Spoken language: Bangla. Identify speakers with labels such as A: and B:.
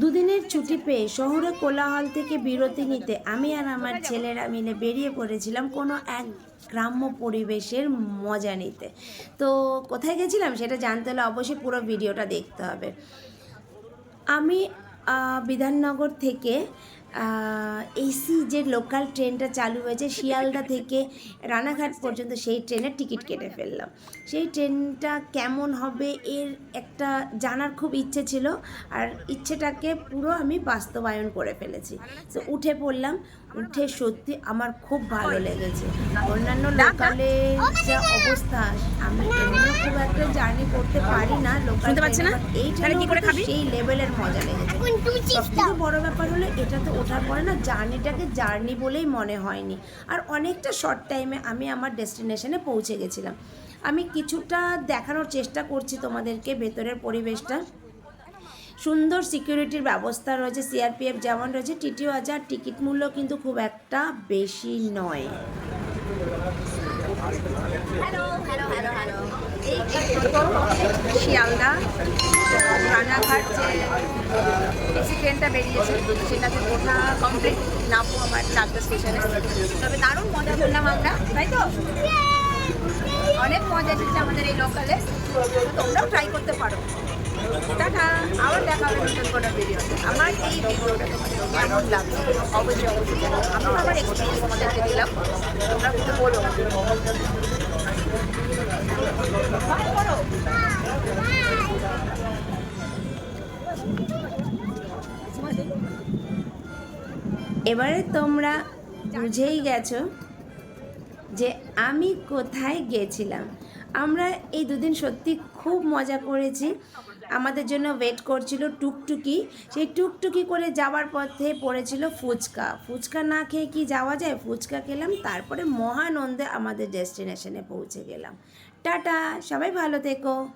A: দুদিনের ছুটি পেয়ে শহরে কোলাহল থেকে বিরতি নিতে আমি আর আমার ছেলেরা মিলে বেরিয়ে পড়েছিলাম কোনো এক গ্রাম্য পরিবেশের মজা নিতে। তো কোথায় গেছিলাম সেটা জানতে হলে অবশ্যই পুরো ভিডিওটা দেখতে হবে। আমি বিধাননগর থেকে এসি যে লোকাল ট্রেনটা চালু হয়েছে শিয়ালদা থেকে রানাঘাট পর্যন্ত সেই ট্রেনের টিকিট কেটে ফেললাম। সেই ট্রেনটা কেমন হবে এর একটা জানার খুব ইচ্ছে ছিল আর ইচ্ছেটাকে পুরো আমি বাস্তবায়ন করে ফেলেছি। তো উঠে পড়লাম উঠে সত্যি আমার খুব ভালো লেগেছে। অন্যান্য লোকালে যা অবস্থা আমি খুব একটা জার্নি করতে পারি না লোকাল? এই
B: তাহলে কি করে খাবি?
A: সেই লেভেলের মজা লেগেছে। সবথেকে বড় ব্যাপার হলো এটা তো ওঠার পরে না জার্নিটাকে জার্নি বলেই মনে হয়নি। আর অনেকটা শর্ট টাইমে আমি আমার ডেস্টিনেশনে পৌঁছে গেছিলাম। আমি কিছুটা দেখানোর চেষ্টা করছি তোমাদেরকে ভেতরের পরিবেশটা। সুন্দর সিকিউরিটির ব্যবস্থা রয়েছে সিআরপিএফ যেমন রয়েছে টিটিও আর টিকিট মূল্য কিন্তু খুব একটা বেশি নয়।
B: শিয়ালদা রানাঘাট যে ট্রেনটা বেরিয়েছে, সেটাতে ওঠা কমপ্লিট নামবো আমার চারটা স্টেশনে তবে দারুণ মজা করলাম আমরা, তাই তো? অনেক মজা এসেছে আমাদের এই লোকালে তোমরাও ট্রাই করতে পারো। টাটা, আবার দেখা হবে নতুন কোনো ভিডিওতে আমার এই ভিডিওটা অবশ্যই আমি আমার এক্সপিরিয়েন্স তোমাদেরকে দিলাম তোমরা কিন্তু বলো
A: এবারে তোমরা বুঝেই গেছো যে আমি কোথায় গেছিলাম। আমরা এই দুদিন সত্যি খুব মজা করেছি। আমাদের জন্য ওয়েট করছিল টুকটুকি। সেই টুকটুকি করে যাওয়ার পথে পড়েছিল ফুচকা। ফুচকা না খেয়ে কি যাওয়া যায়? ফুচকা খেলাম, তারপরে মহানন্দে আমাদের ডেস্টিনেশনে পৌঁছে গেলাম। টাটা, সবাই ভালো থেকো।